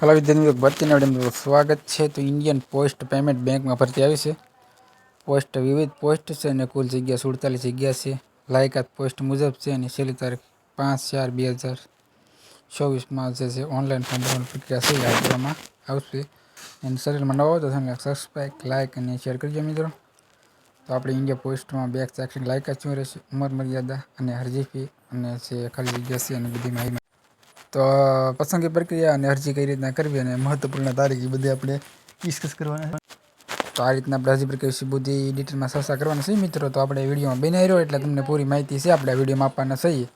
Hello વિદ્યાર્થી ભરતીના સ્વાગત છે. તો ઇન્ડિયન પોસ્ટ પેમેન્ટ બેંકમાં ભરતી આવી છે. પોસ્ટ વિવિધ પોસ્ટ છે અને કુલ જગ્યા સુડતાલીસ જગ્યા છે. લાયકાત પોસ્ટ મુજબ છે અને છેલ્લી તારીખ પાંચ ચાર બે હજાર ચોવીસમાં જે છે ઓનલાઈન ફોર્મ ભરવાની પ્રક્રિયા છે કરવામાં આવશે. અને શરીરમાં નવો તો તમને સબસ્ક્રાઈબ લાઇક અને શેર કરજો મિત્રો. તો આપણે ઇન્ડિયા પોસ્ટમાં બેંક સેક્શન લાયકાત શું રહેશે, ઉંમર, મર્યાદા અને અરજી ફી અને છે ખાલી જગ્યા છે અને બધી માહિતી તો પસંદગી પ્રક્રિયા અને અરજી કઈ રીતના કરવી અને મહત્વપૂર્ણ તારીખ એ બધી આપણે ડિસ્કસ કરવાના છે. તો આ રીતના આપણે અરજી પ્રક્રિયા વિશે બધી ડિટેલમાં ચર્ચા કરવાના છે. મિત્રો, તો આપણે વિડીયોમાં બનાવી રહ્યો એટલે તમને પૂરી માહિતી છે. આપણે વિડીયોમાં આપવાના છીએ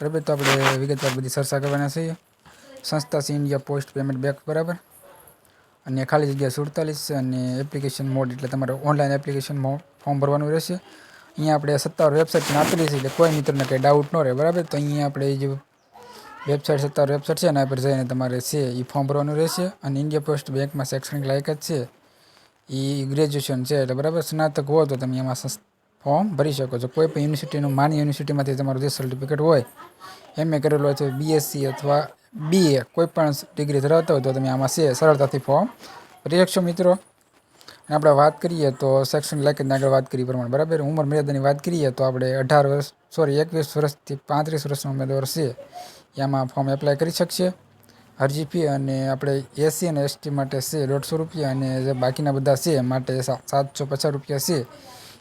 બરાબર? તો આપણે વિગતવાર બધી ચર્ચા કરવાના છીએ સંસ્થા છે ઇન્ડિયા પોસ્ટ પેમેન્ટ બેંક, બરાબર? અને ખાલી જગ્યા સુડતાલીસ અને એપ્લિકેશન મોડ એટલે તમારે ઓનલાઈન એપ્લિકેશન ફોર્મ ભરવાનું રહેશે. અહીંયા આપણે સત્તાવાર વેબસાઇટ આપેલી છે એટલે કોઈ મિત્રને કંઈ ડાઉટ ન રહે, બરાબર? તો અહીંયા આપણે જે વેબસાઇટ સત્તાવાર વેબસાઇટ છે એના પર જઈને તમારે છે એ ફોર્મ ભરવાનું રહેશે અને ઇન્ડિયા પોસ્ટ બેંકમાં શૈક્ષણિક લાયકાત છે. એ ગ્રેજ્યુએશન છે એટલે બરાબર સ્નાતક હોય તો તમે એમાં ફોર્મ ભરી શકો છો. કોઈ પણ યુનિવર્સિટીનું માની યુનિવર્સિટીમાંથી તમારું જે સર્ટિફિકેટ હોય એમએ કરેલું હોય તો બીએસસી અથવા બીએ કોઈ પણ ડિગ્રી ધરાવતા હોય તો તમે આમાં છે, સરળતાથી ફોર્મ ભરી શકશો મિત્રો. આપણે વાત કરીએ તો સેક્શન લાયકાતની આગળ વાત કરી પ્રમાણે, બરાબર? ઉંમર મર્યાદાની વાત કરીએ તો આપણે અઢાર વર્ષ સોરી એકવીસ વર્ષથી પાંત્રીસ વર્ષનો ઉમેદવાર છે. એમાં ફોર્મ એપ્લાય કરી શકશે. અરજી ફી અને આપણે એસસી અને એસટી માટે છે દોઢસો રૂપિયા અને જે બાકીના બધા છે માટે સાતસો પચાસ રૂપિયા છે.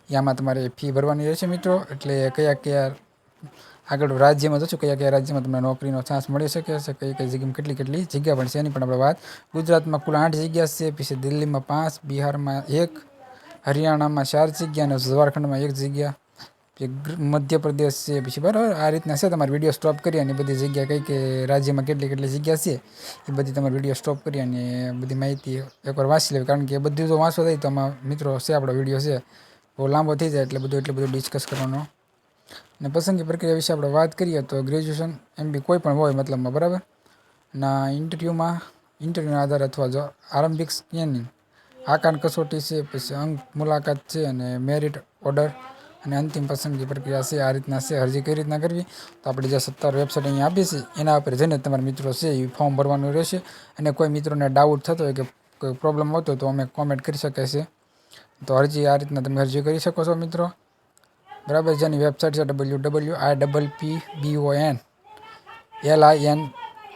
એમાં તમારે ફી ભરવાની રહેશે મિત્રો. એટલે કયા કયા આગળ રાજ્યમાં જશું કયા કયા રાજ્યમાં તમને નોકરીનો ચાન્સ મળી શકે છે, કઈ કઈ જગ્યામાં કેટલી કેટલી જગ્યા પણ છે એની પણ આપણે વાત ગુજરાતમાં કુલ આઠ જગ્યા છે, પછી દિલ્હીમાં પાંચ, બિહારમાં એક, હરિયાણામાં ચાર જગ્યા અને ઝારખંડમાં એક જગ્યા મધ્યપ્રદેશ છે, પછી બરાબર આ રીતના છે, તમારે વીડિયો સ્ટોપ કરી અને બધી જગ્યા કઈ કે રાજ્યમાં કેટલી કેટલી જગ્યા છે, એ બધી તમારે વીડિયો સ્ટોપ કરી અને બધી માહિતી એકવાર વાંચી લેવી, કારણ કે બધું જો વાંચવા થાય તો આમાં મિત્રો છે, આપણો વીડિયો છે, બહુ લાંબો થઈ જાય એટલે બધું, એટલું બધું ડિસ્કસ કરવાનો અને પસંદગી પ્રક્રિયા વિશે આપણે વાત કરીએ તો ગ્રેજ્યુએશન એમ બી કોઈ પણ હોય મતલબમાં, બરાબર? ના ઇન્ટરવ્યૂમાં ઇન્ટરવ્યૂના આધારે અથવા જો આરંભિક સ્કેનિંગ આકાન કસોટી છે, પછી અંક મુલાકાત છે અને મેરિટ ઓર્ડર અને અંતિમ પસંદગી પ્રક્રિયા છે, આ રીતના છે. અરજી કઈ રીતના કરવી? તો આપણે જે સત્તાવાર વેબસાઇટ અહીંયા આપી છે, એના ઉપર જઈને તમારા મિત્રો છે, એ ફોર્મ ભરવાનું રહેશે. અને કોઈ મિત્રોને ડાઉટ થતો હોય કે કોઈ પ્રોબ્લેમ હોતો તો અમે કોમેન્ટ કરી શકે છે. તો અરજી આ રીતના તમે અરજી કરી શકો છો, મિત્રો. બરાબર, જેની વેબસાઇટ છે W W I double P B O N L I N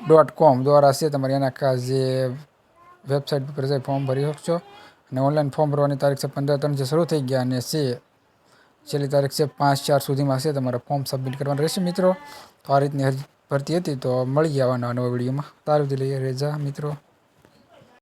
dot com દ્વારા છે. તમારે એના જે વેબસાઇટ પર જઈ ફોર્મ ભરી શકશો. અને ઓનલાઈન ફોર્મ ભરવાની તારીખ છે પંદર ત્રણ જે શરૂ થઈ ગયા અને છે, છેલ્લી તારીખ છે પાંચ ચાર સુધીમાં છે તમારે ફોર્મ સબમિટ કરવાનું રહેશે મિત્રો. તો આ રીતની ભરતી હતી, તો મળી આવવાના નવા વિડીયોમાં. તારું લઈએ રેજા મિત્રો.